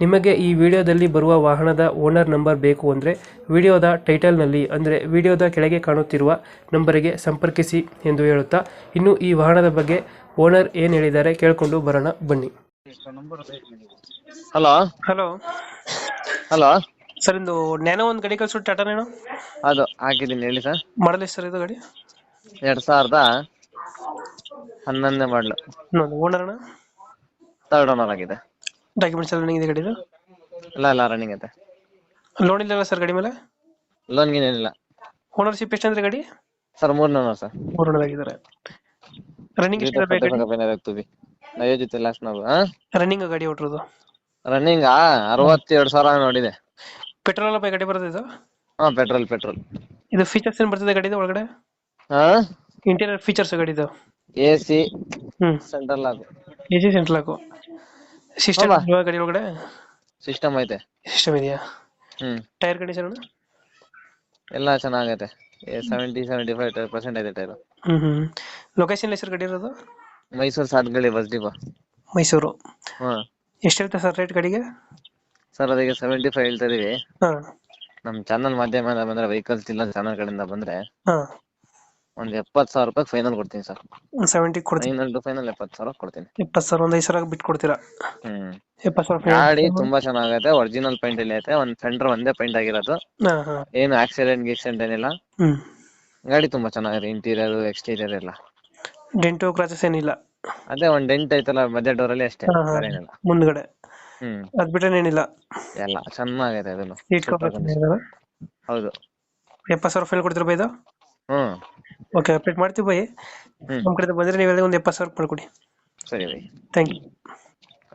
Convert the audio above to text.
ನಿಮಗೆ ಈ ವಿಡಿಯೋದಲ್ಲಿ ಬರುವ ವಾಹನದ ಓನರ್ ನಂಬರ್ ಬೇಕು ಅಂದರೆ ವಿಡಿಯೋದ ಟೈಟಲ್ನಲ್ಲಿ ಅಂದರೆ ವಿಡಿಯೋದ ಕೆಳಗೆ ಕಾಣುತ್ತಿರುವ ನಂಬರಿಗೆ ಸಂಪರ್ಕಿಸಿ ಎಂದು ಹೇಳುತ್ತಾ ಇನ್ನು ಈ ವಾಹನದ ಬಗ್ಗೆ ಓನರ್ ಏನು ಹೇಳಿದ್ದಾರೆ ಕೇಳಿಕೊಂಡು ಬರೋಣ ಬನ್ನಿ. ಹಲೋ. ಹಲೋ. ಹಲೋ. ಸರ್ ಇಂದು ನ್ಯಾನೋ ಒಂದು ಗಾಡಿ ಕಳಿಸ್ಬಿಟ್ಟು ಟಾಟಾ ನ್ಯಾನೋ? ಅದು ಹಾಕಿದ್ದೀನಿ ಹೇಳಿ ಸರ್. ಮಾಡಲಿ ಎಷ್ಟು ಸರ್ ಇದು ಗಾಡಿ. ಎರಡ್ ಸಾವಿರದ ಹನ್ನೊಂದನೇ ಮಾಡಲು. ಓನರ್ ಓನರ್ನ ತರ್ಡ್ ಓನರ್ ಆಗಿದೆ. ಡಾಕ್ಯುಮೆಂಟ್ಸ್ ಎಲ್ಲ ಇದೆ ಗಾಡಿದು? ಇಲ್ಲ ಇಲ್ಲ ರನ್ನಿಂಗ್ ಐತೆ. ಲೋನ್ ಇಲ್ಲ ಸರ್ ಗಡಿ ಮೇಲೆ? ಲೋನ್ ಗೀನ್ ಏನಿಲ್ಲ. ಓನರ್ಶಿಪ್ ಎಷ್ಟು ಅಂದ್ರೆ ಗಾಡಿ? ಸರ್ ಮೂರ್ ನಾನು ಸರ್ ಮೂರು ಆಗಿದ್ದಾರೆ ರನ್ನಿಂಗ್ ಎಷ್ಟು ಬೇಕು ತುಬಿ ನೈವೇದ್ಯ ಜೊತೆ ಲಾಸ್ಟ್ ನಾವು ರನ್ನಿಂಗ್ ಗಾಡಿ ಹೊಟ್ರದು ರನ್ನಿಂಗ್ ಅರವತ್ತೆರಡು ಸಾವಿರ ನೋಡಿದೆ. ಪೆಟ್ರೋಲ್ ಎಲ್ಲ ಗಾಡಿ ಬರ್ತಿದೆ ಇದು? ಹಾ ಪೆಟ್ರೋಲ್ ಪೆಟ್ರೋಲ್ ಇದು ಫೀಚರ್ಸ್ ಏನು ಬರ್ತದೆ ಗಾಡಿದು ಒಳಗಡೆ? ಹಾ ಇಂಟೀರಿಯರ್ ಫೀಚರ್ಸ್ ಗಡಿ ಇದು AC hmm. Central lock A C central system? ಗಾಡಿ ಒಳಗಡೆ? ಸಿಸ್ಟಮ್ ಐತೆ. ಸಿಸ್ಟಮ್ ಇದೆಯಾ? ಹ್ಮ್. ಟೈರ್ ಕಂಡೀಷನ್ ಎಲ್ಲ ಚೆನ್ನಾಗೈತೆ. ಸೆವೆಂಟಿ ಸೆವೆಂಟಿ ಫೈವ್ ಪರ್ಸೆಂಟ್ ಐತೆ ಟೈರ್ ಲೊಕೇಶನ್ ಹೆಸರು ಗಾಡಿ ಇರೋದು? Mysuru Sathagalli bus depot. Mysuru. ಹಾ. ಎಷ್ಟು ಸರ್ ರೇಟ್ ಗಾಡಿಗೆ? ಸರ್ ಅದಕ್ಕೆ ಸೆವೆಂಟಿ ಫೈವ್ ಹೇಳ್ತಾ ಇದೀವಿ. ಹಾ. ನಮ್ ಚಾನಲ್ ಮಾಧ್ಯಮ ಬಂದ್ರೆ ವೆಹಿಕಲ್ಸ್ ಇಲ್ಲ ಚಾನಲ್ ಕಡೆಯಿಂದ ಬಂದ್ರೆ ಹಾ. ಒಂದ್ ಎಪ್ಪತ್ ಸಾವಿರ ರೂಪಾಯಿ ಫೈನಲ್ ಕೊಡ್ತೀನಿ ಸರ್ ಸೆವೆಂಟಿ ಕೊಡ್ತೀನಿ. ಫೈನಲ್ ಟು ಫೈನಲ್ ಎಪ್ಪತ್ ಸಾವಿರ ಕೊಡ್ತೀನಿ. ಇಪ್ಪತ್ತು ಸಾವಿರ ಒಂದು ಐದು ಸಾವಿರ ಬಿಟ್ಟು ಕೊಡ್ತೀರಾ? ಹ್ಮ್. ಎಪ್ಪತ್ತು ಸಾವಿರ ಗಾಡಿ ತುಂಬಾ ಚೆನ್ನಾಗೈತೆ ಒರಿಜಿನಲ್ ಪೈಂಟ್ ಇಲ್ಲಿ ಐತೆ ಒಂದ್ ಸೆಂಟರ್ ಒಂದೇ ಪೈಂಟ್ ಆಗಿರೋದು. ಹಾ ಹಾ. ಏನು ಆಕ್ಸಿಡೆಂಟ್ ಗಿಕ್ಸಿಡೆಂಟ್ ಏನಿಲ್ಲ. ಹ್ಮ್. ಗಾಡಿ ತುಂಬಾ ಚೆನ್ನಾಗಿದೆ ಇಂಟೀರಿಯರ್ ಎಕ್ಸ್ಟೀರಿಯರ್ ಎಲ್ಲ. ಡೆಂಟು ಕ್ರಾಚಸ್ ಏನಿಲ್ಲ. ಅದೇ ಒಂದ್ ಡೆಂಟ್ ಐತಲ್ಲ ಮಧ್ಯ ಡೋರ್ ಅಲ್ಲಿ ಅಷ್ಟೇ ಹಾ, ಹಾ. ಬೇರೆ ಏನಿಲ್ಲ. ಮುಂದ್ಗಡೆ. ಹ್ಮ್. ಅದ್ ಬಿಟ್ರೆ ಏನಿಲ್ಲ ಎಲ್ಲ ಚೆನ್ನಾಗೈತೆ ಅದನ್ನು ಸೀಟ್ ಕವರ್ ಹೌದು. ಎಪ್ಪತ್ತು ಸಾವಿರ ಫೈಲ್ ಕೊಡ್ತೀರಾ ಬೈ ಇದು ಹ್ಮ್. ಓಕೆ ಅಪ್ಡೇಟ್ ಮಾಡ್ತೀವಿ ಬೈ ಹ್ಮ್. ನಮ್ಮ ಕಡೆ ಬಂದ್ರೆ ನೀವೆಲ್ಲ ಒಂದು ಎಪ್ಪತ್ತು ಸಾವಿರ ಮಾಡ್ಕೊಡಿ ಸರಿ ಬಾಯ್. Thank you